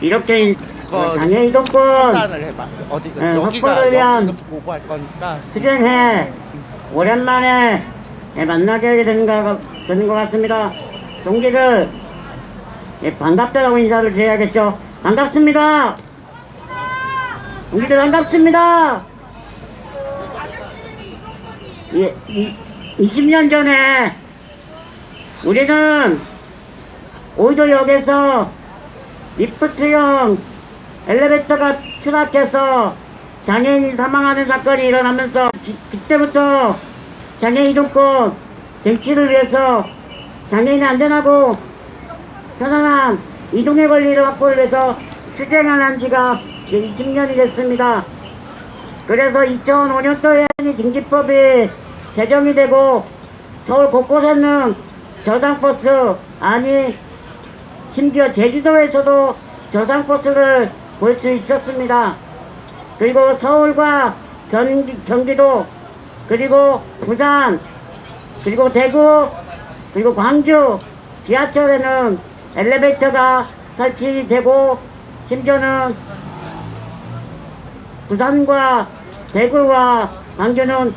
이렇게 그거 장애 이동권 판단을 해봐. 어디 네, 여기가 확보를 위한 여기가 보고할 거니까 수정해 오랜만에 예, 만나게 되는 것, 되는 것 같습니다. 동기들 예, 반갑다라고 인사를 드려야겠죠. 반갑습니다. 동기들 반갑습니다. 예, 이, 20년 전에 우리는 오이도역에서 리프트형 엘리베이터가 추락해서 장애인이 사망하는 사건이 일어나면서 기- 그때부터 장애인 이동권 정치를 위해서 장애인의 안전하고 편안한 이동의 권리를 확보를 위해서 수정한 지가 이제 20년이 됐습니다. 그래서 2005년도에 징집법이 제정이 되고 서울 곳곳에는 저상버스 아니 심지어 제주도에서도 저상버스를 볼 수 있었습니다. 그리고 서울과 경기, 경기도 그리고 부산 그리고 대구 그리고 광주 지하철에는 엘리베이터가 설치되고 심지어는 부산과 대구와 광주는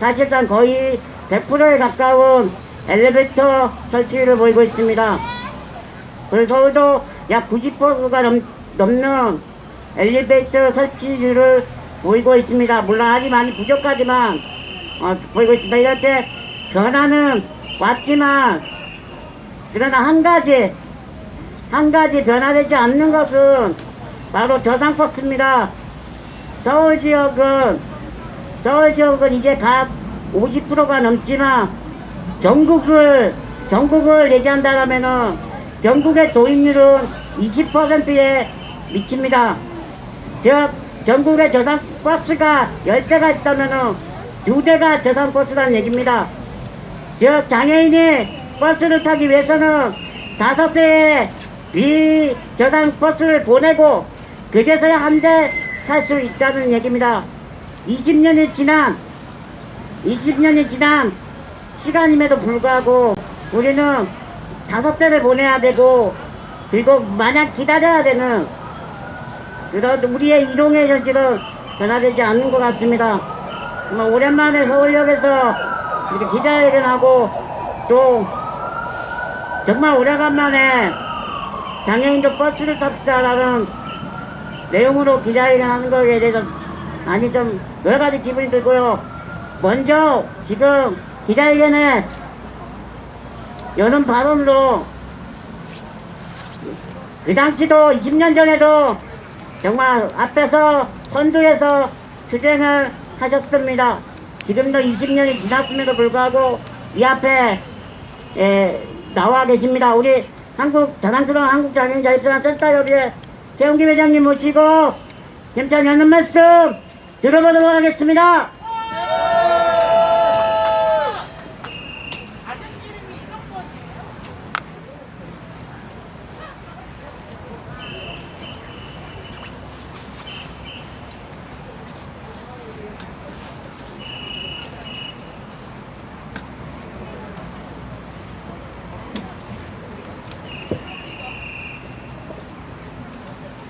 사실상 거의 100%에 가까운 엘리베이터 설치를 보이고 있습니다. 그래서 서울도 약 90%가 넘, 넘는 엘리베이터 설치율을 보이고 있습니다. 물론 아직 많이 부족하지만 어, 보이고 있습니다. 이렇게 변화는 왔지만 그러나 한 가지 한 가지 변화되지 않는 것은 바로 저상버스입니다. 서울 지역은 서울 지역은 이제 각 50%가 넘지만 전국을 전국을 얘기한다면은 전국의 도입률은 20%에 미칩니다. 즉 전국에 저상 버스가 10대가 있다면은 두 대가 저상 버스라는 얘기입니다. 즉 장애인이 버스를 타기 위해서는 다섯 대의 비저상 버스를 보내고 그제서야 한 대 탈 수 있다는 얘기입니다. 20년이 지난 20년이 지난 시간임에도 불구하고 우리는 다섯 대를 보내야 되고 그리고 마냥 기다려야 되는 그런 우리의 이동의 현실은 변화되지 않는 것 같습니다. 정말 오랜만에 서울역에서 이렇게 기자회견하고 또 정말 오래간만에 장애인도 버스를 탔다라는 내용으로 기자회견하는 거에 대해서 아니 좀 여러 가지 기분이 들고요. 먼저 지금 기자회견에 여는 발언으로 그 당시도 20년 전에도 정말 앞에서 선두에서 투쟁을 하셨습니다. 지금도 20년이 지났음에도 불구하고 이 앞에 에, 나와 계십니다. 우리 한국 자랑스러운 한국 장애인 자립생활 센터협의회 최영기 회장님 모시고 겸찬히 하는 말씀 들어보도록 하겠습니다.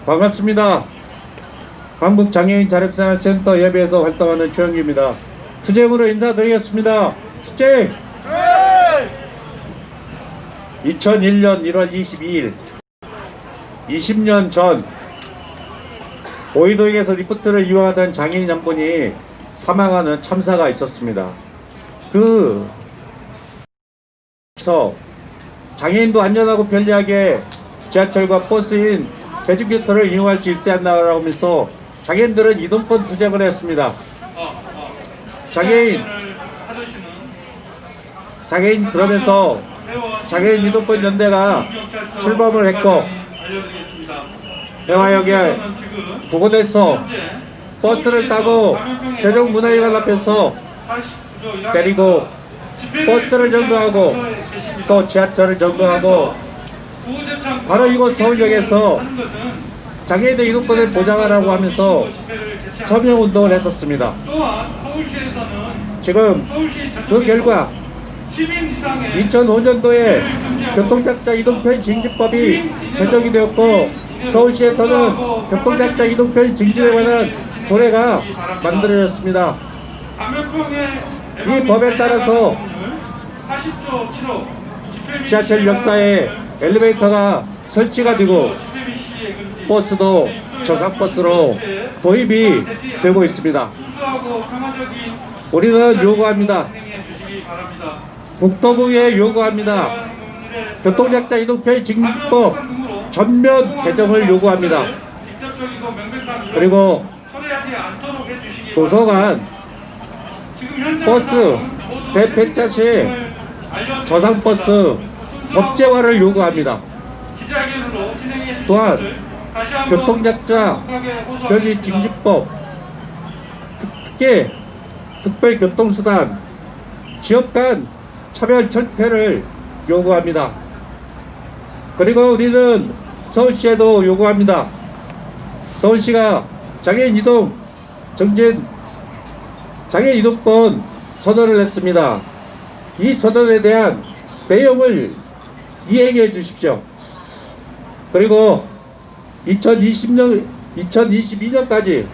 반갑습니다. 한국장애인 자립생활센터 예배에서 활동하는 최영기입니다. 투쟁으로 인사드리겠습니다. 투쟁! 2001년 1월 22일 20년 전 오이도역에서 리프트를 이용하던 장애인 한 분이 사망하는 참사가 있었습니다. 그 그래서 장애인도 안전하고 편리하게 지하철과 버스인 대중교통을 이용할 수 있지 않나라고 하면서 장애인들은 이동권 투쟁을 했습니다. 장애인 장애인 그러면서 장애인 이동권 연대가 출범을 했고 대화역에 부근에서 버스를 타고 세종문화회관 앞에서 때리고 버스를 점거하고 또 지하철을 점거하고 바로 이곳 서울역에서 장애인의 이동권을 보장하라고 하면서 서명 운동을 했었습니다. 또한 서울시에서는 지금 그 결과 10인 이상의 2005년도에 교통약자 이동편 징집법이 제정이 되었고 서울시에서는 교통약자 이동편 증진에 관한 조례가 만들어졌습니다. 이 법에 따라서 80조 7호 지하철 역사에 엘리베이터가 설치가 되고 버스도 저상버스로 도입이 되고 있습니다. 우리는 요구합니다. 국토부에 요구합니다. 교통약자 이동편 증진법 전면 개정을 요구합니다. 그리고 도서관, 버스, 대폐차 시 저상버스 법제화를 요구합니다. 또한 교통약자 증진법 특히 특별교통수단 지역 간 차별 철폐를 요구합니다. 그리고 우리는 서울시에도 요구합니다. 서울시가 장애인 이동 정진 장애인 이동권 선언을 했습니다. 이 선언에 대한 내용을 이행해 주십시오. 그리고 2020년, 2022년까지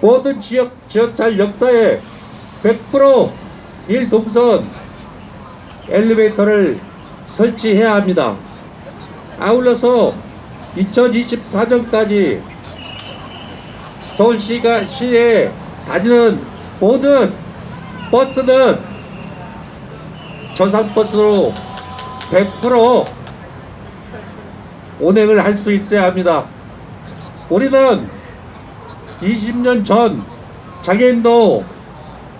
모든 지역, 지하철 역사에 100% 1동선 엘리베이터를 설치해야 합니다. 아울러서 2024년까지 서울시가 시에 다니는 모든 버스는 저상버스로 100% 운행을 할 수 있어야 합니다. 우리는 20년 전 장애인도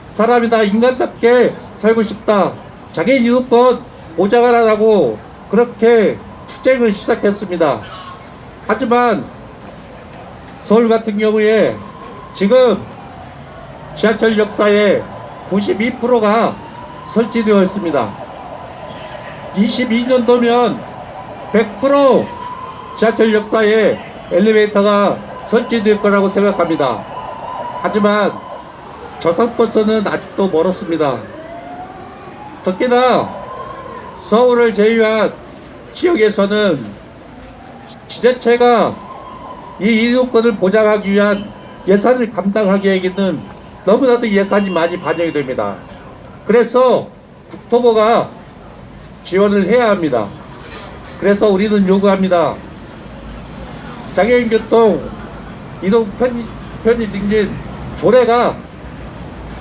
사람이다 인간답게 살고 싶다 장애인 이동권 보장을 하라고 그렇게 투쟁을 시작했습니다. 하지만 서울 같은 경우에 지금 지하철 역사의 92%가 설치되어 있습니다. 22년도면 100% 지하철 역사에 엘리베이터가 설치될 거라고 생각합니다. 하지만 저상버스는 아직도 멀었습니다. 특히나 서울을 제외한 지역에서는 지자체가 이 이동권을 보장하기 위한 예산을 감당하기에는 너무나도 예산이 많이 반영이 됩니다. 그래서 국토부가 지원을 해야 합니다. 그래서 우리는 요구합니다. 장애인 교통 이동 편의, 편의 증진 조례가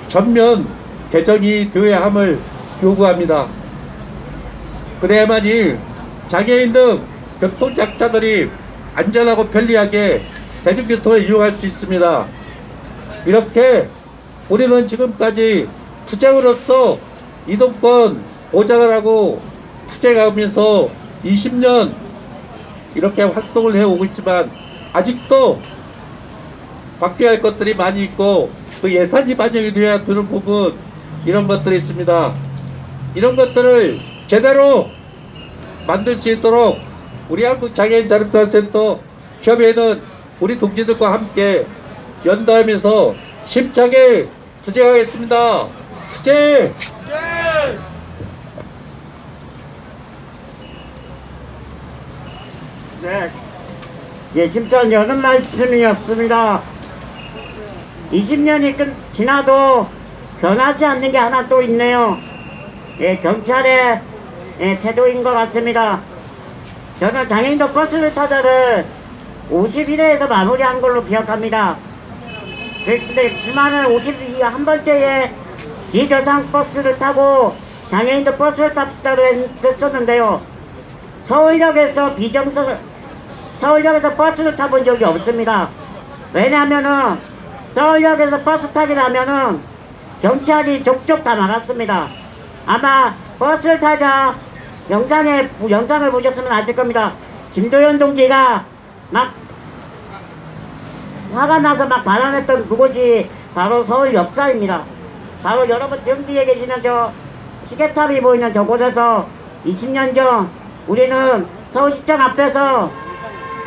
전면 개정이 되어야 함을 요구합니다. 그래야만이 장애인 등 교통약자들이 안전하고 편리하게 대중교통을 이용할 수 있습니다. 이렇게 우리는 지금까지 투쟁으로서 이동권 보장을 하고 투쟁하면서 20년 이렇게 활동을 해오고 있지만 아직도 바뀌어야 할 것들이 많이 있고 또 예산이 반영이 돼야 되는 부분 이런 것들이 있습니다. 이런 것들을 제대로 만들 수 있도록 우리 한국 장애인 자립생활센터 협의회는 우리 동지들과 함께 연대하면서 심차게 투쟁하겠습니다. 투쟁! 네. 예, 진짜 여는 말씀이었습니다. 20년이 끝, 지나도 변하지 않는 게 하나 또 있네요. 예, 경찰의 예, 태도인 것 같습니다. 저는 장애인도 버스를 타다를 51회에서 마무리한 걸로 기억합니다. 그런데 수많은 52한 번째에 비저상 버스를 타고 장애인도 버스를 탑시다로 했었는데요. 서울역에서 비정서 서울역에서 버스를 타본 적이 없습니다. 왜냐하면은 서울역에서 버스 타게 되면은 경찰이 족족 다 막았습니다. 아마 버스를 타자 영상에 영상을 보셨으면 아실 겁니다. 김도현 동지가 막 화가 나서 막 발언했던 그곳이 바로 서울 역사입니다. 바로 여러분 등 뒤에 계시는 저 시계탑이 보이는 저곳에서 20년 전 우리는 서울시청 앞에서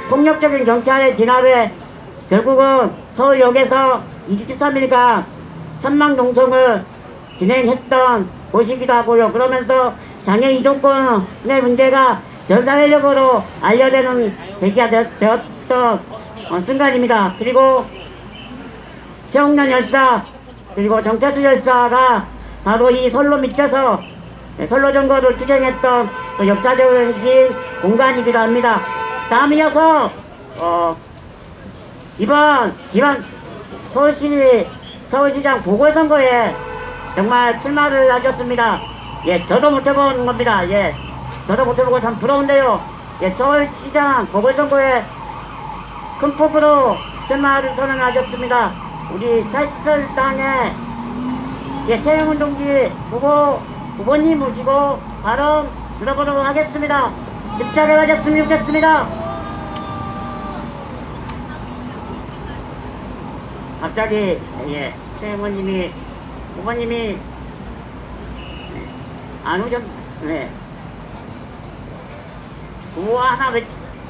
폭력적인 경찰의 진압에 결국은 서울역에서 23일간 선망농성을 진행했던 곳이기도 하고요. 그러면서 장애 이동권의 문제가 전사회력으로 알려되는 계기가 되었- 되었던 어, 순간입니다. 그리고 최홍련 열사 그리고 정태수 열사가 바로 이 선로 밑에서 네, 선로 점거를 투쟁했던 그 역사적인 공간이기도 합니다. 다음 이어서 어, 이번 기반 서울시 서울시장 보궐선거에 정말 출마를 하셨습니다. 예, 저도 못 해본 겁니다. 예, 저도 못 해보고 참 부러운데요. 예, 서울시장 보궐선거에 큰 폭으로 출마를 선언하셨습니다. 우리 탈시설당의 예, 최영훈 동지 후보, 후보님 모시고 발언 들어보도록 하겠습니다. 집착해 가셨으면 좋겠습니다. 갑자기, 예, 최영훈님이, 후보님이 안 오셨, 네. 구호 하나 외,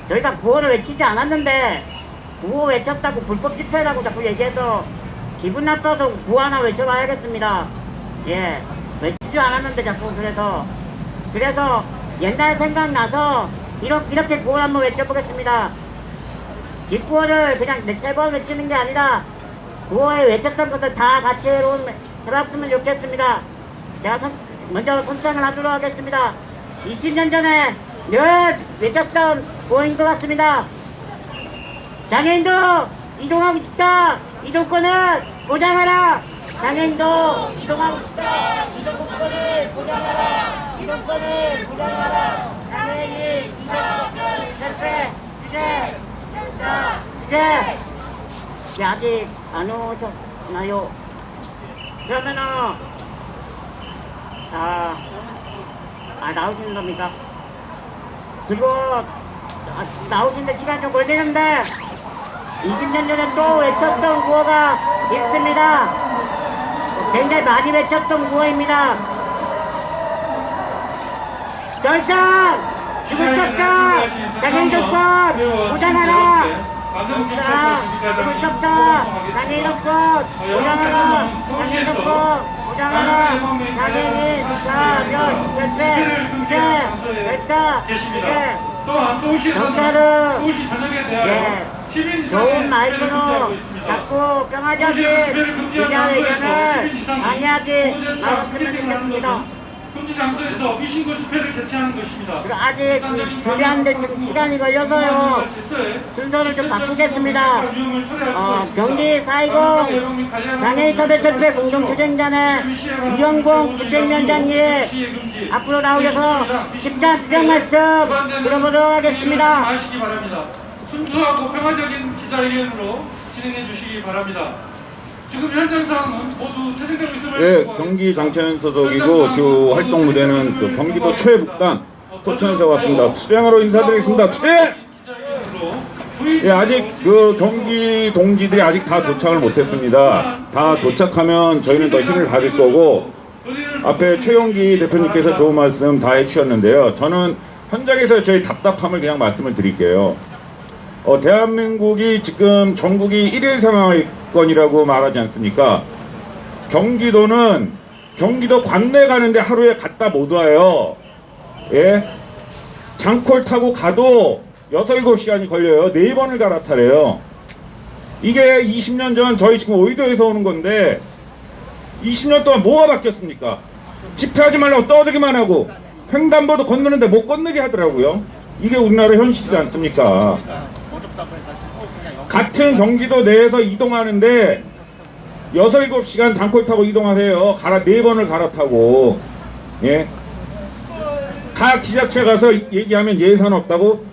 저희가 구호를 외치지 않았는데, 구호 외쳤다고 불법 집회라고 자꾸 얘기해서 기분 나빠서 구호 하나 외쳐봐야겠습니다. 예, 외치지 않았는데 자꾸 그래서, 그래서 옛날 생각나서 이렇게, 이렇게 구호를 한번 외쳐보겠습니다. 뒷구호를 그냥 네세번 외치는 게 아니라 구호에 외쳤던 것을 다 같이 해놓은, 해봤으면 좋겠습니다. 제가 선, 먼저 선창을 하도록 하겠습니다. 20년 전에 늘 외쳤던 구호인 것 같습니다. 장애인도 이동하고 싶다. 이동권을 보장하라. 장애인도 이동하고 싶다. 이동권을 보장하라. 이동권을 보장하라. 장애인 이동 철폐 주제 자 주제 네, 아직 안 오셨나요? 그러면은 아, 아 나오시는 겁니까? 그리고 아, 나오시는데 시간 좀 걸리는데 20년 전에 또 외쳤던 구호가 있습니다. 굉장히 많이 외쳤던 구호입니다. 결정! 죽을 수 없다! 장애인 조건! 보장하라! 없다! 장애인 조건! 보장하라! 장애인 조건! 보장하라! 장애인 사면 절대 주제 절자 계십니다. 주제 또한 서울시에서는 서울시 전역에 대하여 예, 좋은 있습니다. 자꾸 평화적인 기자회견을 방해하지 말았으면 좋겠습니다. 금지 장소에서 미신고 집회를 개최하는 것입니다. 그리고 아직 준비하는데 좀 시간이 걸려서요. 순서를 좀 바꾸겠습니다. 어, 경기 420 장애인 차별철폐 공동투쟁단의 이영공 집행위원장님 앞으로 나오셔서 집단 투쟁 말씀 들어보도록 하겠습니다. 순수하고 평화적인 기자회견으로 진행해 주시기 바랍니다. 지금 현장 상황은 모두 최승대로 있음을 예, 경기 장천 소속이고 주 활동 무대는 그 경기도 최북단 토천에서 왔습니다. 투쟁으로 인사드리겠습니다. 투쟁! 예, 아직 그 경기 동지들이 아직 다 도착을 못했습니다. 다 도착하면 저희는 더 힘을 받을 거고 앞에 최용기 대표님께서 좋은 말씀 다 해주셨는데요. 저는 현장에서 저희 답답함을 그냥 말씀을 드릴게요. 어, 대한민국이 지금 전국이 일일 상황권이라고 말하지 않습니까? 경기도는 경기도 관내 가는데 하루에 갔다 못 와요. 예? 장콜 타고 가도 6, 7시간이 걸려요. 네 번을 갈아타래요. 이게 20년 전 저희 지금 오이도에서 오는 건데 20년 동안 뭐가 바뀌었습니까? 집회하지 말라고 떠들기만 하고 횡단보도 건너는데 못 건너게 하더라고요. 이게 우리나라 현실이지 않습니까? 같은 경기도 내에서 이동하는데 6, 7시간 장콜 타고 이동하세요. 갈아, 네 번을 갈아타고. 예. 각 지자체 가서 얘기하면 예산 없다고?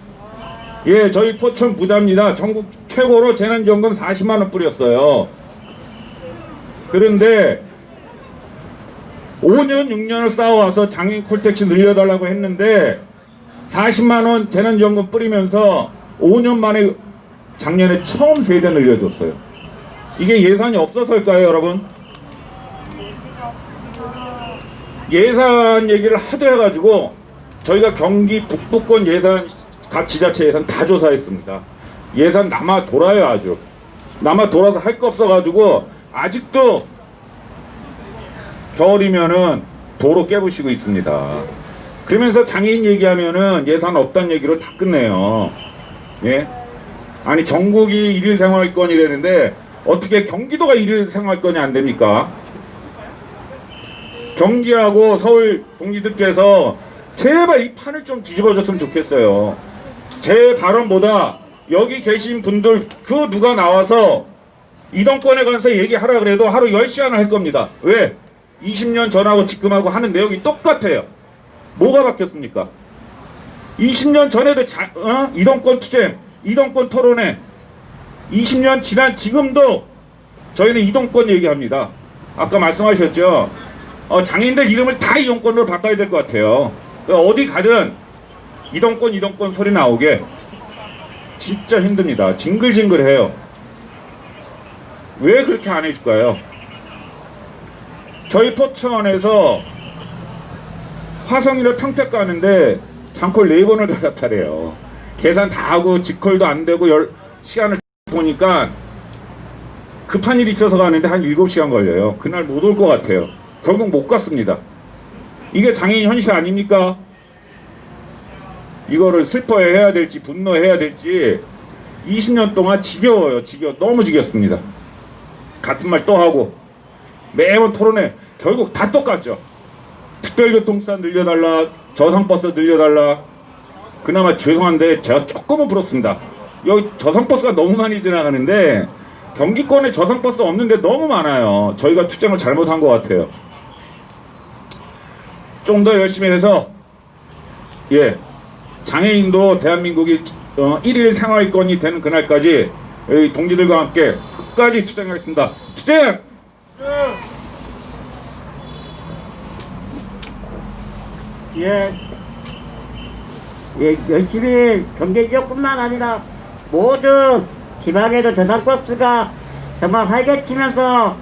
예, 저희 포천 부답니다. 전국 최고로 재난지원금 40만원 뿌렸어요. 그런데 5년, 6년을 쌓아와서 장애인 콜택시 늘려달라고 했는데 40만원 재난지원금 뿌리면서 5년 만에 작년에 처음 세대 늘려줬어요. 이게 예산이 없어서일까요, 여러분? 예산 얘기를 하도 해가지고 저희가 경기 북부권 예산 각 지자체 예산 다 조사했습니다. 예산 남아 돌아요 아주. 남아 돌아서 할 거 없어가지고 아직도 겨울이면은 도로 깨부시고 있습니다. 그러면서 장애인 얘기하면은 예산 없다는 얘기로 다 끝내요. 예? 아니 전국이 일일 생활권이라는데 어떻게 경기도가 일일 생활권이 안 됩니까? 경기하고 서울 동지들께서 제발 이 판을 좀 뒤집어줬으면 좋겠어요. 제 발언보다 여기 계신 분들 그 누가 나와서 이동권에 관해서 얘기하라 그래도 하루 10시간을 할 겁니다. 왜? 20년 전하고 지금하고 하는 내용이 똑같아요. 뭐가 바뀌었습니까? 20년 전에도 자, 어? 이동권 투쟁, 이동권 토론회 20년 지난 지금도 저희는 이동권 얘기합니다. 아까 말씀하셨죠? 어, 장애인들 이름을 다 이동권으로 바꿔야 될 것 같아요. 어디 가든 이동권 이동권 소리 나오게 진짜 힘듭니다. 징글징글해요. 왜 그렇게 안 해줄까요? 저희 포천에서 화성이를 평택 가는데 장콜 네 번을 갈아타래요. 계산 다 하고 직콜도 안 되고 열, 시간을 보니까 급한 일이 있어서 가는데 한 7시간 걸려요. 그날 못 올 것 같아요. 결국 못 갔습니다. 이게 장애인 현실 아닙니까? 이거를 슬퍼해야 될지 분노해야 될지 20년 동안 지겨워요. 지겨워. 너무 지겹습니다. 같은 말 또 하고 매번 토론회 결국 다 똑같죠. 특별교통수단 늘려달라 저상버스 늘려달라 그나마 죄송한데 제가 조금은 부럽습니다. 여기 저상버스가 너무 많이 지나가는데 경기권에 저상버스 없는데 너무 많아요. 저희가 투쟁을 잘못한 것 같아요. 좀 더 열심히 해서 예 장애인도 대한민국이 어, 1일 생활권이 되는 그날까지 동지들과 함께 끝까지 투쟁하겠습니다. 투쟁! 예, 예, 열심히 경제 지역뿐만 아니라 모든 지방에도 저상버스가 정말 활개치면서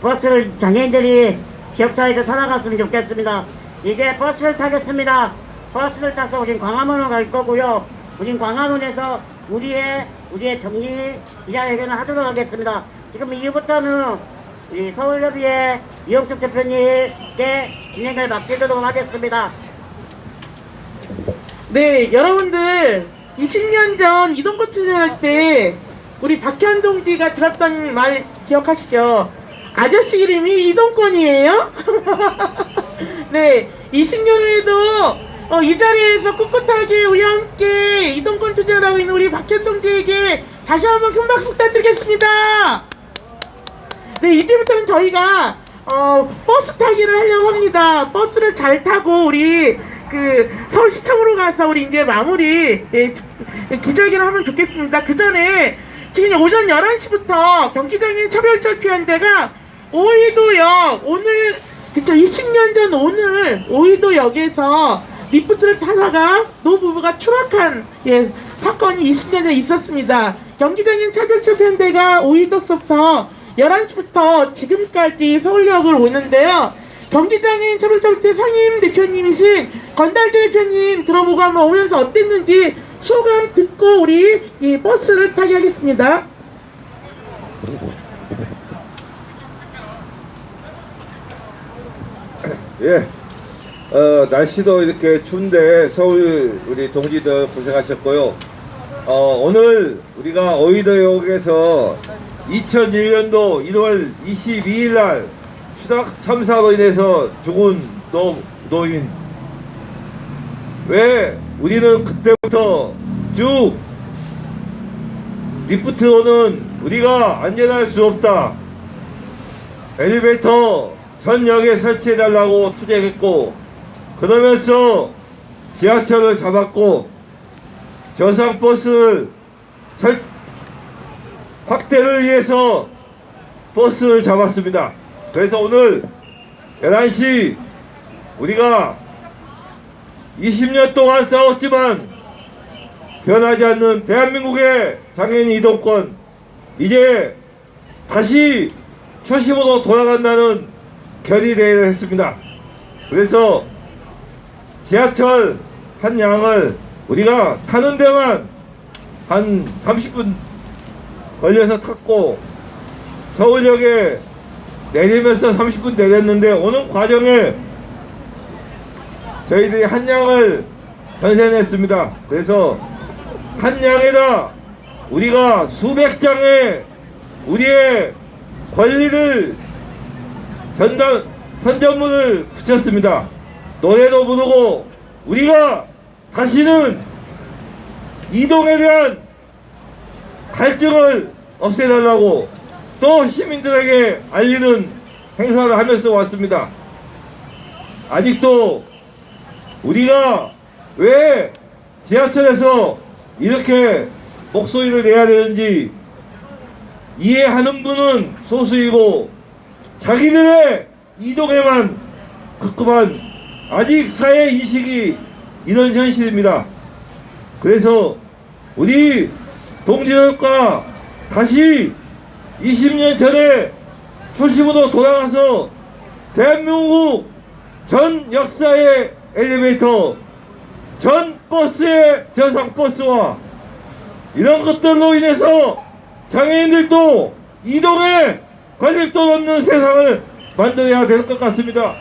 버스를 장애인들이 지역사회에서 살아갔으면 좋겠습니다. 이제 버스를 타겠습니다. 버스를 타서 우린 광화문으로 갈 거고요. 우린 광화문에서 우리의 우리의 정리 기자회견을 하도록 하겠습니다. 지금 이후부터는 서울협의회 이영숙 대표님께 진행을 맡기도록 하겠습니다. 네, 여러분들 20년 전 이동권 투쟁할 때 우리 박현 동지가 들었던 말 기억하시죠? 아저씨 이름이 이동권이에요? 네, 20년 후에도 어, 이 자리에서 꿋꿋하게 우리 함께 이동권 투쟁을 하고 있는 우리 박현 동지에게 다시 한번 큰 박수 부탁드리겠습니다. 네, 이제부터는 저희가 어, 버스 타기를 하려고 합니다. 버스를 잘 타고 우리 그 서울시청으로 가서 우리 이제 마무리 예, 기자회견을 하면 좋겠습니다. 그 전에 지금 오전 11시부터 경기장인 차별철피한대가 오이도역 오늘 그쵸 20년 전 오늘 오이도역에서 리프트를 타다가 노부부가 추락한 예, 사건이 20년 전에 있었습니다. 경기장인 차별철피한대가 오이도서부터 11시부터 지금까지 서울역을 오는데요. 경기장인 차별철피 상임 대표님이신 건달재 대표님 들어보고 한번 오면서 어땠는지 소감 듣고 우리 이 버스를 타게 하겠습니다. 예. 어, 날씨도 이렇게 추운데 서울 우리 동지들 고생하셨고요. 어, 오늘 우리가 어이도역에서 2001년도 1월 22일 날 추락 참사로 인해서 죽은 노, 노인. 왜 우리는 그때부터 쭉 리프트 오는 우리가 안전할 수 없다. 엘리베이터 전역에 설치해달라고 투쟁했고 그러면서 지하철을 잡았고 저상버스를 설, 확대를 위해서 버스를 잡았습니다. 그래서 오늘 11시 우리가 20년 동안 싸웠지만 변하지 않는 대한민국의 장애인 이동권 이제 다시 초심으로 돌아간다는 결의대회를 했습니다. 그래서 지하철 한 양을 우리가 타는 데만 한 30분 걸려서 탔고 서울역에 내리면서 30분 내렸는데 오는 과정에 저희들이 한 양을 전세냈습니다. 그래서 한 양에다 우리가 수백 장의 우리의 권리를 전단 선전문을 붙였습니다. 노래도 부르고 우리가 다시는 이동에 대한 갈증을 없애달라고 또 시민들에게 알리는 행사를 하면서 왔습니다. 아직도 우리가 왜 지하철에서 이렇게 목소리를 내야 되는지 이해하는 분은 소수이고 자기들의 이동에만 급급한 아직 사회 인식이 이런 현실입니다. 그래서 우리 동지들과 다시 20년 전에 초심으로 돌아가서 대한민국 전 역사의 엘리베이터, 전 버스의 저상 버스와 이런 것들로 인해서 장애인들도 이동에 관립도 없는 세상을 만들어야 될 것 같습니다.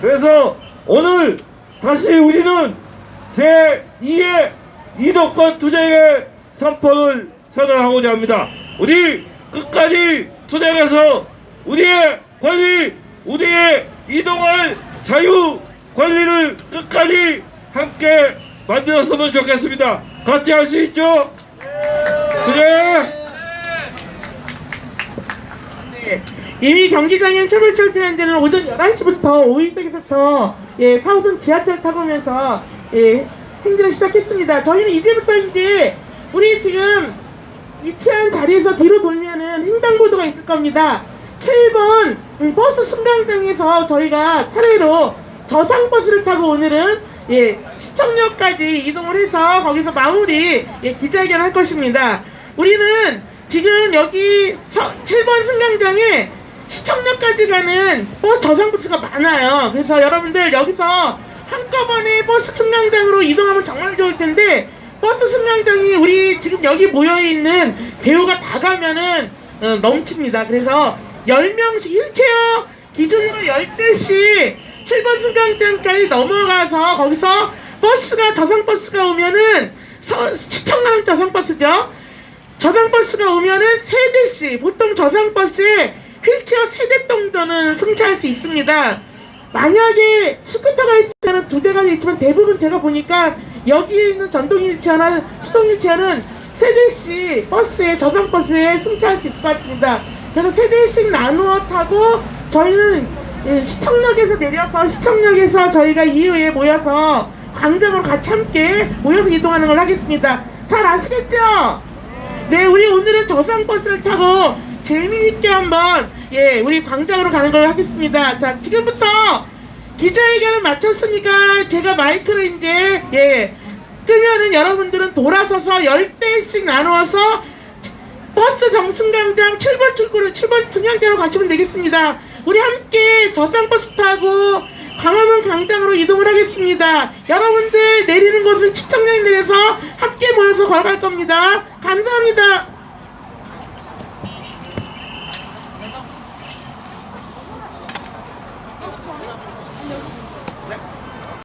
그래서 오늘 다시 우리는 제2의 이동권 투쟁의 선포를 선언하고자 합니다. 우리 끝까지 투쟁해서 우리의 권리, 우리의 이동할 자유 권리를 끝까지 함께 만들었으면 좋겠습니다. 같이 할 수 있죠? 네. 이미 경기장엔 초벌철 피난대는 오전 11시부터 5일석에서부터 예, 4호선 지하철 타보면서 예, 행진을 시작했습니다. 저희는 이제부터 이제 우리 지금 위치한 자리에서 뒤로 돌면은 횡단보도가 있을 겁니다. 7번 음, 버스 승강장에서 저희가 차례로 저상버스를 타고 오늘은 예, 시청역까지 이동을 해서 거기서 마무리 예, 기자회견을 할 것입니다. 우리는 지금 여기 서- 7번 승강장에 시청역까지 가는 버스 저상버스가 많아요. 그래서 여러분들 여기서 한꺼번에 버스 승강장으로 이동하면 정말 좋을 텐데 버스 승강장이 우리 지금 여기 모여있는 배우가 다 가면은 어, 넘칩니다. 그래서 10명씩 휠체어 기준으로 10대씩 7번 승강장까지 넘어가서 거기서 버스가 저상버스가 오면은 서, 시청역 저상버스죠. 저상버스가 오면은 세 대씩 보통 저상버스에 휠체어 세대 정도는 승차할 수 있습니다. 만약에 스쿠터가 있으면 두 대가 있지만 대부분 제가 보니까 여기에 있는 전동 휠체어나 수동 휠체어는 세 대씩 버스에 저상 버스에 승차할 수 있을 것 같습니다. 그래서 세 대씩 나누어 타고 저희는 예, 시청역에서 내려서 시청역에서 저희가 이후에 모여서 광장으로 같이 함께 모여서 이동하는 걸 하겠습니다. 잘 아시겠죠? 네, 우리 오늘은 저상 버스를 타고 재미있게 한번 예, 우리 광장으로 가는 걸 하겠습니다. 자, 지금부터 기자회견을 마쳤으니까 제가 마이크를 이제 예, 끄면은 여러분들은 돌아서서 10대씩 나누어서 버스 정승강장 7번 출구로 7번 승강장으로 가시면 되겠습니다. 우리 함께 저상버스 타고 광화문 광장으로 이동을 하겠습니다. 여러분들 내리는 곳은 내려서 함께 모여서 걸어갈 겁니다. 감사합니다.